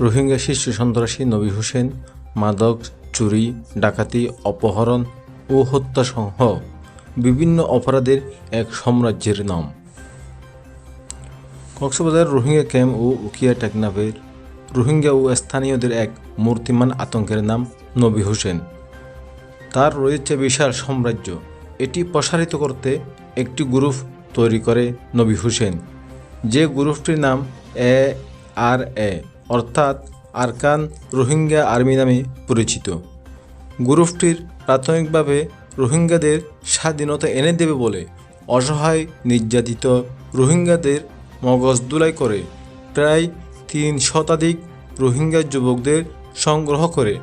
রোহিঙ্গা শিশু সন্ত্রাসী নবী হোসেন, মাদক, চুরি, ডাকাতি, অপহরণ ও হত্যা হত্যাসহ বিভিন্ন অপরাধের এক সাম্রাজ্যের নাম। কক্সবাজার রোহিঙ্গা ক্যাম্প ও উকিয়া টেকনাফের রোহিঙ্গা ও স্থানীয়দের এক মূর্তিমান আতঙ্কের নাম নবী হোসেন। তার রয়েছে বিশাল সাম্রাজ্য। এটি প্রসারিত করতে একটি গ্রুপ তৈরি করে নবী হোসেন। যে গ্রুপটির নাম এ আর এ। অর্থাৎ আরকান রোহিঙ্গা আর্মি নামে পরিচিত। গ্রুপটির প্রাথমিকভাবে রোহিঙ্গাদের স্বাধীনতা এনে দেবে বলে অসহায় নির্যাতিত রোহিঙ্গাদের মগজ দুলাই করে। প্রায় তিন শতাধিক রোহিঙ্গা যুবকদের সংগ্রহ করে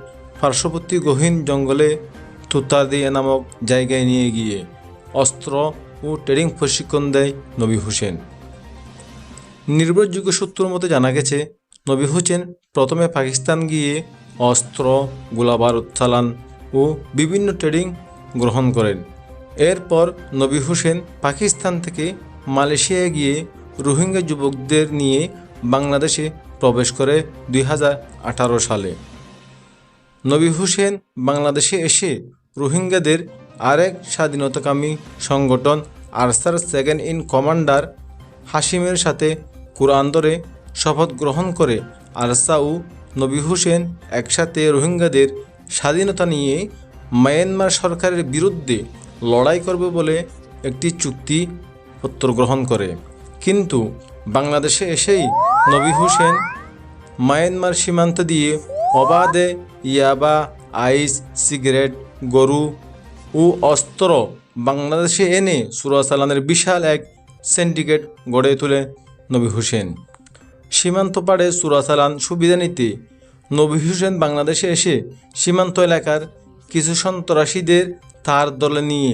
পার্শ্ববর্তী গহীন জঙ্গলে তুতাদিয়া নামক জায়গায় নিয়ে গিয়ে অস্ত্র ও ট্রেনিং প্রশিক্ষণ দেয় নবী হোসেন। নির্ভরযোগ্য সূত্র মতে জানা গেছে নবী হোসেন প্রথমে পাকিস্তান গিয়ে অস্ত্র গোলাবারুদ চালান ও বিভিন্ন ট্রেডিং গ্রহণ করেন। এরপর নবী হোসেন পাকিস্তান থেকে মালয়েশিয়ায় গিয়ে রোহিঙ্গা যুবকদের নিয়ে বাংলাদেশে প্রবেশ করে দুই হাজার আঠারো সালে। নবী হোসেন বাংলাদেশে এসে রোহিঙ্গাদের আরেক স্বাধীনতাকামী সংগঠন আরসার সেকেন্ড ইন কমান্ডার হাসিমের সাথে কোরআন ধরে শপথ গ্রহণ করে আরসা ও নবী হোসেন একসাথে রোহিঙ্গাদের স্বাধীনতা নিয়ে মায়ানমার সরকারের বিরুদ্ধে লড়াই করবে বলে একটি চুক্তি পত্র গ্রহণ করে। কিন্তু বাংলাদেশে এসেই নবী হোসেন মায়ানমার সীমান্ত দিয়ে অবাধে ইয়াবা, আইস, সিগারেট, গরু ও অস্ত্র বাংলাদেশে এনে সুরাসালানের বিশাল এক সিন্ডিকেট গড়ে তোলে নবী হোসেন। সীমান্ত পাড়ে সুরাসালান সুবিধা নিতে। নবী হোসেন বাংলাদেশে এসে সীমান্ত এলাকার কিছু সন্ত্রাসীদের তার দলে নিয়ে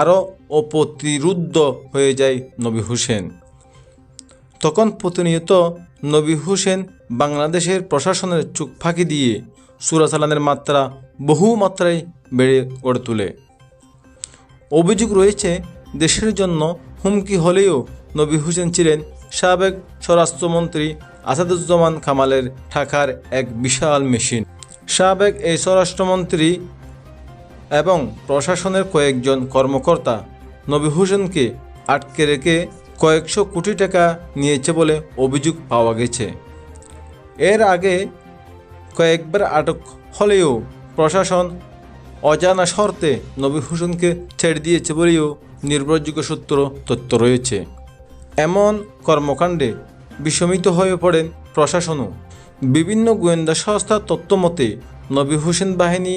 আরও অপ্রতিরুদ্ধ হয়ে যায় নবী হোসেন। তখন প্রতিনিয়ত নবী হোসেন বাংলাদেশের প্রশাসনের চোখ ফাঁকি দিয়ে সুরাসালানের মাত্রা বহু মাত্রায় বেড়ে গড়ে তোলে। অভিযোগ রয়েছে, দেশের জন্য হুমকি হলেও নবী হোসেন ছিলেন সাবেক স্বরাষ্ট্রমন্ত্রী আসাদুজ্জামান কামালের ঢাকার এক বিশাল মেশিন। সাবেক এই স্বরাষ্ট্রমন্ত্রী এবং প্রশাসনের কয়েকজন কর্মকর্তা নবী হোসেনকে আটকে রেখে কয়েকশো কোটি টাকা নিয়েছে বলে অভিযোগ পাওয়া গেছে। এর আগে কয়েকবার আটক হলেও প্রশাসন অজানা শর্তে নবী হোসেনকে ছেড়ে দিয়েছে বলেও নির্ভরযোগ্য সূত্র তথ্য রয়েছে। এমন কর্মকাণ্ডে বিষমিত হয়ে পড়েন প্রশাসনও। বিভিন্ন গোয়েন্দা সংস্থার তথ্য মতে, নবী হোসেন বাহিনী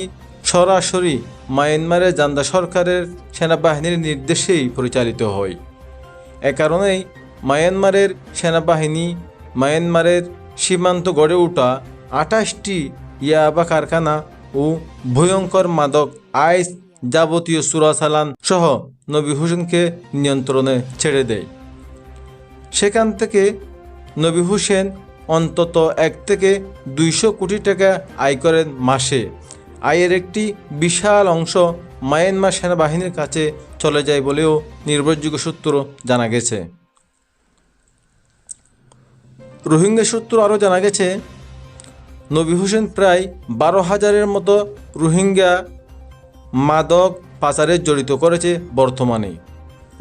সরাসরি মায়ানমারের জান্দা সরকারের সেনাবাহিনীর নির্দেশেই পরিচালিত হয়। এ কারণেই মায়ানমারের সেনাবাহিনী মায়ানমারের সীমান্ত গড়ে ওঠা আঠাশটি ইয়াবা কারখানা ও ভয়ঙ্কর মাদক, আইস যাবতীয় সুরাসালান সহ নবী হোসেনকে নিয়ন্ত্রণে ছেড়ে দেয়। সেখান থেকে নবী হোসেন অন্তত এক থেকে দুইশো কোটি টাকা আয় করেন মাসে। আয়ের একটি বিশাল অংশ মায়ানমার সেনাবাহিনীর কাছে চলে যায় বলেও নির্ভরযোগ্য সূত্র জানা গেছে। রোহিঙ্গা সূত্র আরও জানা গেছে, নবী হোসেন প্রায় বারো হাজারের মতো রোহিঙ্গা মাদক পাচারে জড়িত করেছে বর্তমানে।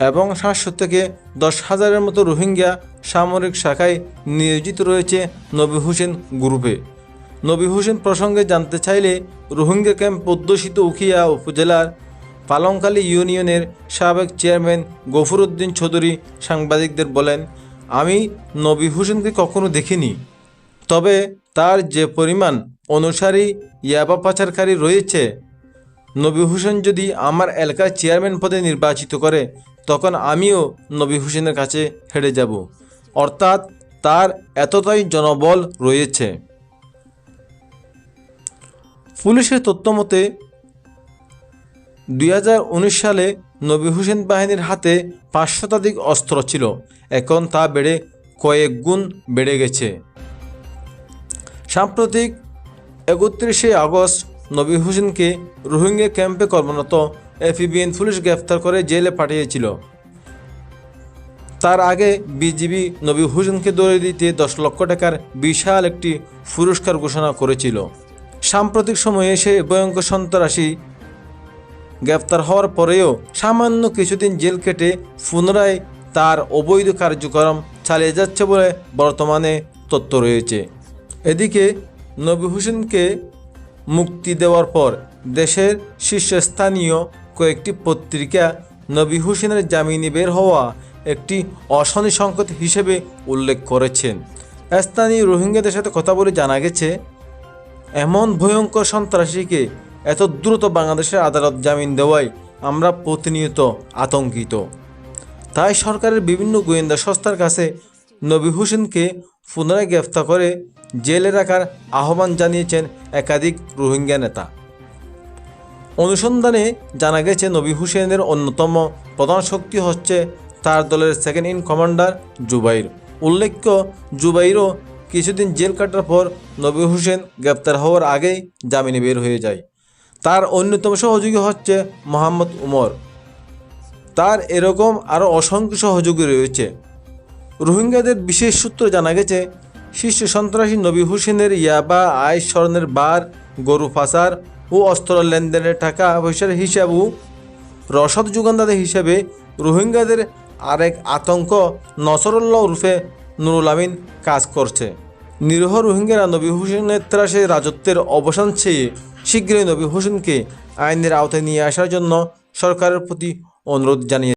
এবং সাতশো থেকে দশ হাজারের মতো রোহিঙ্গা সামরিক শাখায় নিয়োজিত রয়েছে নবী হোসেন গ্রুপে। নবী হোসেন প্রসঙ্গে জানতে চাইলে রোহিঙ্গা ক্যাম্প অধ্যুষিত উখিয়া উপজেলার পালংকালী ইউনিয়নের সাবেক চেয়ারম্যান গফরউদ্দিন চৌধুরী সাংবাদিকদের বলেন, আমি নবী হোসেনকে কখনো দেখিনি। তবে তার যে পরিমাণ অনুসারী ইয়াবা পাচারকারী রয়েছে, নবী হোসেন যদি আমার এলাকার চেয়ারম্যান পদে নির্বাচিত করে তখন আমিও নবী হুসেনের কাছে হেরে যাব। অর্থাৎ তার এতটাই জনবল রয়েছে। পুলিশের তথ্য মতে, দুই হাজার উনিশ সালে নবী হুসেন বাহিনীর হাতে পাঁচ শতাধিক অস্ত্র ছিল। এখন তা বেড়ে কয়েক গুণ বেড়ে গেছে। সাম্প্রতিক একত্রিশে আগস্ট নবী হোসেনকে রোহিঙ্গা ক্যাম্পে কর্মরত এফিবিএন পুলিশ গ্রেফতার করে জেলে পাঠিয়েছিল। তার আগে বিজিবি নবী হুসেনকে দৌড়ে দিতে দশ লক্ষ টাকার বিশাল একটি পুরস্কার ঘোষণা করেছিল। সাম্প্রতিক সময়ে সে ভয়ঙ্কর সন্ত্রাসী গ্রেপ্তার হওয়ার পরেও সামান্য কিছুদিন জেল কেটে পুনরায় তার অবৈধ কার্যক্রম চালিয়ে যাচ্ছে বলে বর্তমানে তথ্য রয়েছে। এদিকে নবী হোসেনকে মুক্তি দেওয়ার পর দেশের শীর্ষস্থানীয় কয়েকটি পত্রিকা নবী হোসেনের জামিনে বের হওয়া একটি অশনি সংকেত হিসেবে উল্লেখ করেছেন। স্থানীয় রোহিঙ্গাদের সাথে কথা বলে জানা গেছে, এমন ভয়ঙ্কর সন্ত্রাসীকে এত দ্রুত বাংলাদেশের আদালত জামিন দেওয়ায় আমরা প্রতিনিয়ত আতঙ্কিত। তাই সরকারের বিভিন্ন গোয়েন্দা সংস্থার কাছে নবী হোসেনকে পুনরায় গ্রেফতার করে জেলে রাখার আহ্বান জানিয়েছেন একাধিক রোহিঙ্গা নেতা। অনুসন্ধানে জানা গেছে, নবী হুসেনের অন্যতম প্রধান শক্তি হচ্ছে তার দলের সেকেন্ড ইন কমান্ডার জুবাইর। উল্লেখ্য, জুবাইরও কিছুদিন জেল কাটার পর নবী হুসেন গ্রেপ্তার হওয়ার আগেই জামিনে বের হয়ে যায়। তার অন্যতম সহযোগী হচ্ছে মোহাম্মদ উমর। তার এরকম আরও অসংখ্য সহযোগী রয়েছে। রোহিঙ্গাদের বিশেষ সূত্র জানা গেছে, শীর্ষ সন্ত্রাসী নবী হুসেনের ইয়াবা আয় স্মরণের বার, গরু পাচার ও অস্ত্র লেনদেনের টাকা পয়সার হিসাবও রসদ যোগানদাতা হিসেবে রোহিঙ্গাদের আরেক আতঙ্ক নসরুল্লাহ উরফে নুরুল আমিন কাজ করছে। নিরীহ রোহিঙ্গারা নবী হোসেনের ত্রাসে রাজত্বের অবসান চেয়ে শীঘ্রই নবী হোসেনকে আইনের আওতায় নিয়ে আসার জন্য সরকারের প্রতি অনুরোধ জানিয়ে